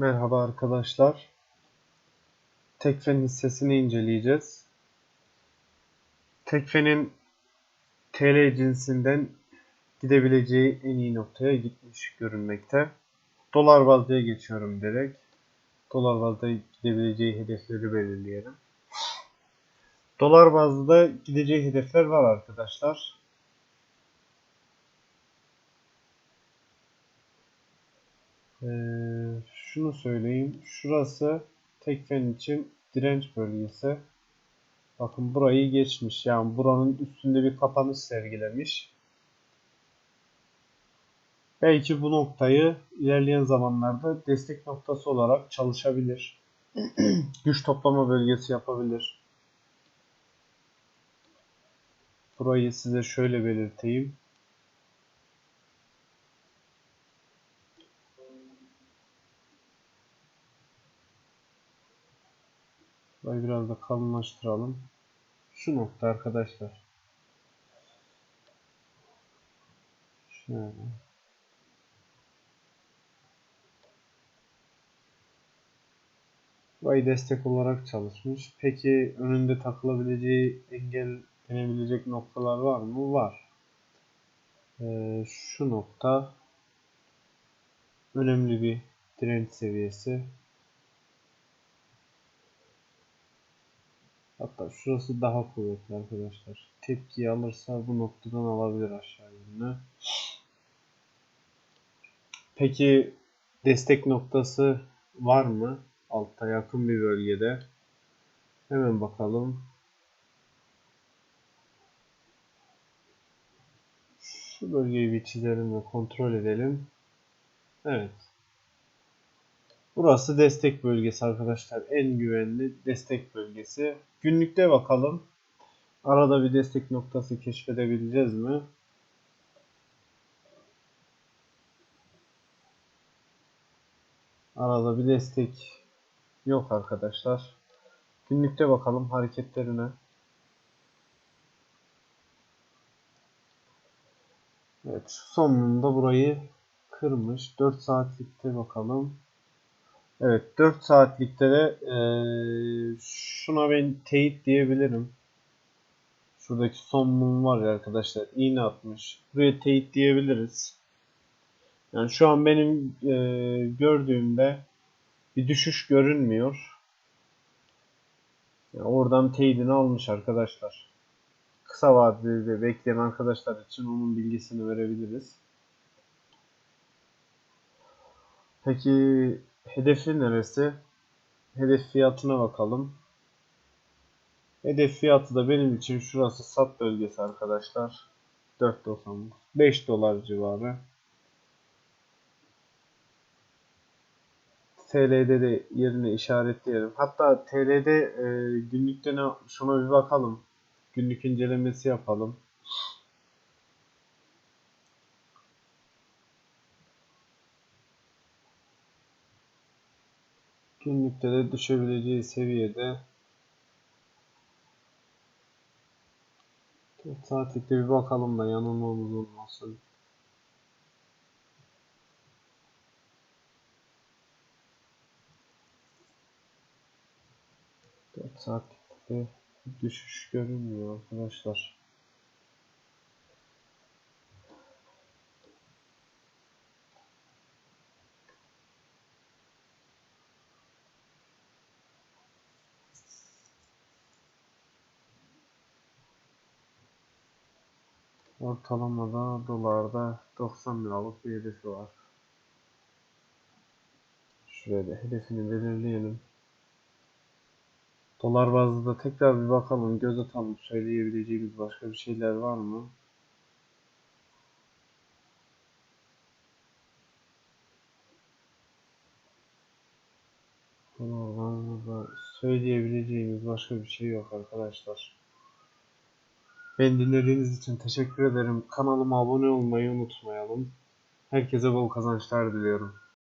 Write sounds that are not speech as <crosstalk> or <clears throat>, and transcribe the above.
Merhaba arkadaşlar. Tekfen hissesini inceleyeceğiz. Tekfenin TL cinsinden gidebileceği en iyi noktaya gitmiş görünmekte. Dolar bazlıya geçiyorum direkt. Dolar bazda gidebileceği hedefleri belirleyelim. Dolar bazda gideceği hedefler var arkadaşlar. Ee, şunu söyleyeyim. Şurası tekfen için direnç bölgesi. Bakın burayı geçmiş. Yani buranın üstünde bir kapanış sergilemiş. Belki bu noktayı ilerleyen zamanlarda destek noktası olarak çalışabilir. <clears throat> Güç toplama bölgesi yapabilir. Burayı size şöyle belirteyim. Burayı biraz da kalınlaştıralım. Şu nokta arkadaşlar. Şöyle. Burayı destek olarak çalışmış. Peki önünde takılabileceği engellenebilecek noktalar var mı? Var. Ee, şu nokta önemli bir direnç seviyesi. Hatta şurası daha kuvvetli arkadaşlar. Tepkiyi alırsa bu noktadan alabilir aşağı yönüne. Peki destek noktası var mı? Altta yakın bir bölgede. Hemen bakalım. Şu bölgeyi bir çizelim ve kontrol edelim. Evet. Burası destek bölgesi arkadaşlar. En güvenli destek bölgesi. Günlükte bakalım. Arada bir destek noktası keşfedebileceğiz mi? Arada bir destek yok arkadaşlar. Günlükte bakalım hareketlerine. Evet son mumda burayı kırmış. 4 saatlikte bakalım. Evet 4 saatlikte de e, şuna ben teyit diyebilirim. Şuradaki son mum var ya arkadaşlar iğne atmış. Buraya teyit diyebiliriz. Yani şu an benim e, gördüğümde bir düşüş görünmüyor. Yani oradan teyidini almış arkadaşlar. Kısa vadede bekleyen arkadaşlar için onun bilgisini verebiliriz. Peki hedefi neresi? Hedef fiyatına bakalım. Hedef fiyatı da benim için şurası sat bölgesi arkadaşlar. 4.99 5 dolar civarı. TL'de de yerine işaretleyelim. Hatta TL'de e, günlükte ne şuna bir bakalım. Günlük incelemesi yapalım. Günlükte de düşebileceği seviyede 4 saatlikte bir bakalım da yanılmamız olmasın. 4 saatlikte düşüş görünmüyor arkadaşlar. Ortalamada dolarda 90 liralık bir hedefi var. Şuraya da hedefini belirleyelim. Dolar bazında tekrar bir bakalım, göz atalım. Söyleyebileceğimiz başka bir şeyler var mı? Dolar bazında söyleyebileceğimiz başka bir şey yok arkadaşlar. Beni dinlediğiniz için teşekkür ederim. Kanalıma abone olmayı unutmayalım. Herkese bol kazançlar diliyorum.